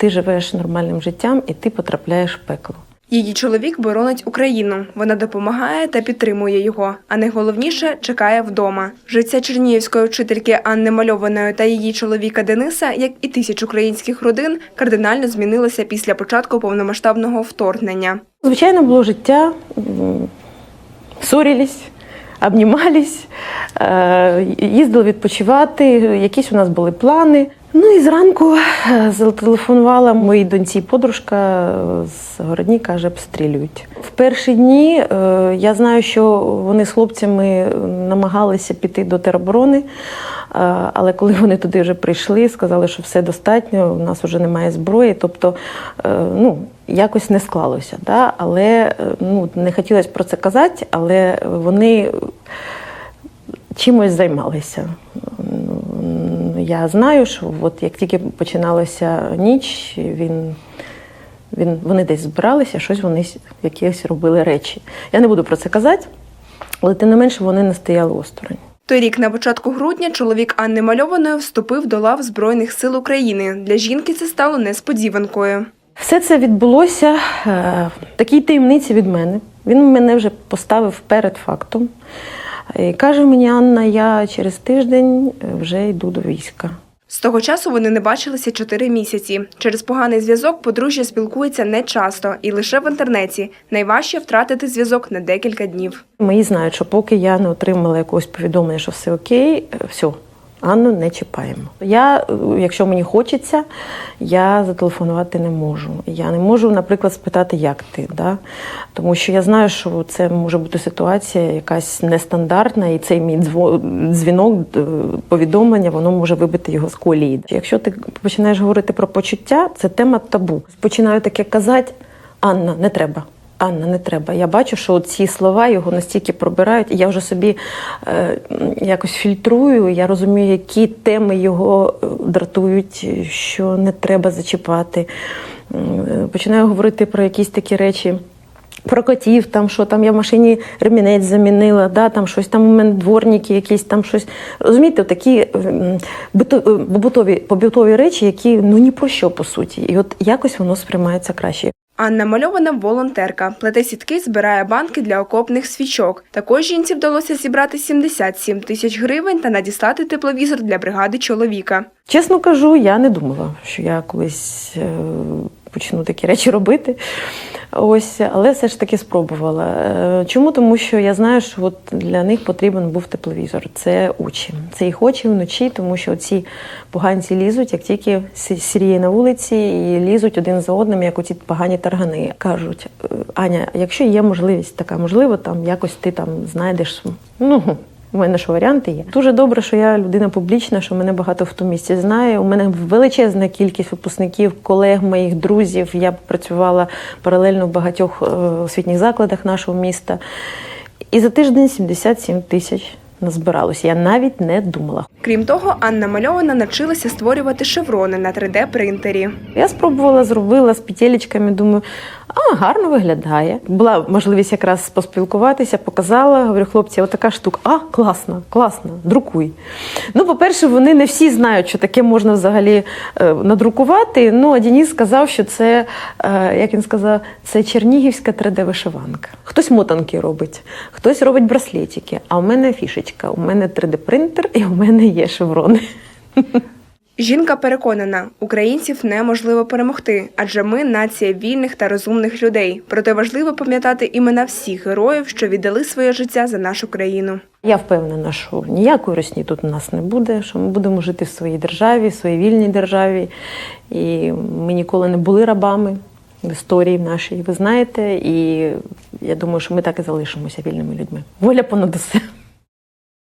ти живеш нормальним життям і ти потрапляєш в пекло. Її чоловік боронить Україну. Вона допомагає та підтримує його. А найголовніше чекає вдома. Життя чернігівської вчительки Анни Мальованої та її чоловіка Дениса, як і тисяч українських родин, кардинально змінилося після початку повномасштабного вторгнення. Звичайно, було життя, ссорились, обнімались, е, їздили відпочивати, якісь у нас були плани. Ну і зранку е, зателефонувала моїй доньці подружка е, з Городні, каже, обстрілюють. В перші дні я знаю, що вони з хлопцями намагалися піти до тероборони, але коли вони туди вже прийшли, сказали, що все достатньо, у нас вже немає зброї. Тобто, е, ну, якось не склалося. Да? Але е, ну, не хотілося про це казати, але вони чимось займалися. Ну, Я знаю, що от як тільки починалася ніч, він, він, вони десь збиралися, щось вони якісь робили речі. Я не буду про це казати, але тим не менше вони не стояли осторонь. Торік, на початку грудня, чоловік Анни Мальованої вступив до лав Збройних сил України. Для жінки це стало несподіванкою. Все це відбулося е, в такій таємниці від мене. Він мене вже поставив перед фактом. І каже мені, Анна, я через тиждень е, вже йду до війська. З того часу вони не бачилися чотири місяці. Через поганий зв'язок подружжя спілкується не часто і лише в інтернеті. Найважче втратити зв'язок на декілька днів. Мої знають, що поки я не отримала якогось повідомлення, що все окей, е, все, Анну не чіпаємо. Я, е, якщо мені хочеться, я зателефонувати не можу. Я не можу, наприклад, спитати, як ти. Да? Тому що я знаю, що це може бути ситуація якась нестандартна, і цей мій дзвінок, е, повідомлення, воно може вибити його з колії. Якщо ти починаєш говорити про почуття, це тема табу. Починаю таке казати, Анна, не треба. Анна, не треба. Я бачу, що ці слова його настільки пробирають, і я вже собі е, якось фільтрую. Я розумію, які теми його е, дратують, що не треба зачіпати. Е, Починаю говорити про якісь такі речі. Про котів, там що там я в машині ремінець замінила, да, там щось там у мене дворники, якісь там щось. Розумієте, такі е, побутові, побутові речі, які ну ні про що по суті. І от якось воно сприймається краще. Анна Мальована волонтерка. Плете сітки, збирає банки для окопних свічок. Також жінці вдалося зібрати 77 тисяч гривень та надіслати тепловізор для бригади чоловіка. Чесно кажу, я не думала, що я колись е, почну такі речі робити. Ось, але все ж таки спробувала. Е, Чому? Тому що я знаю, що от для них потрібен був тепловізор. Це очі. Це їх очі вночі, тому що ці поганці лізуть, як тільки сі- сіріє на вулиці, і лізуть один за одним, як оці погані таргани. Кажуть, «Е, Аня, якщо є можливість така, можливо, там якось ти там знайдеш. Ну, у мене ж варіанти є. Дуже добре, що я людина публічна, що мене багато в тому місці знає. У мене величезна кількість випускників, колег, моїх друзів. Я працювала паралельно в багатьох е, освітніх закладах нашого міста. І за тиждень 77 тисяч назбиралося. Я навіть не думала. Крім того, Анна Мальована навчилася створювати шеврони на 3D-принтері. Я спробувала, зробила з петелечками, думаю, а гарно виглядає. Була можливість якраз поспілкуватися, показала. Говорю, хлопці, отака штука. А, класно, класно, друкуй. Ну, по-перше, вони не всі знають, що таке можна взагалі е, надрукувати. Ну, а Денис сказав, що це, е, як він сказав, це чернігівська 3D-вишиванка. Хтось мотанки робить, хтось робить браслетики, а у мене фішечка, у мене 3D-принтер і у мене є шеврони. Жінка переконана, українців неможливо перемогти, адже ми нація вільних та розумних людей. Проте важливо пам'ятати імена всіх героїв, що віддали своє життя за нашу країну. Я впевнена, що ніякої росні тут у нас не буде, що ми будемо жити в своїй державі, в своїй вільній державі. І ми ніколи не були рабами в історії нашій, ви знаєте. І я думаю, що ми так і залишимося вільними людьми. Воля понад усе.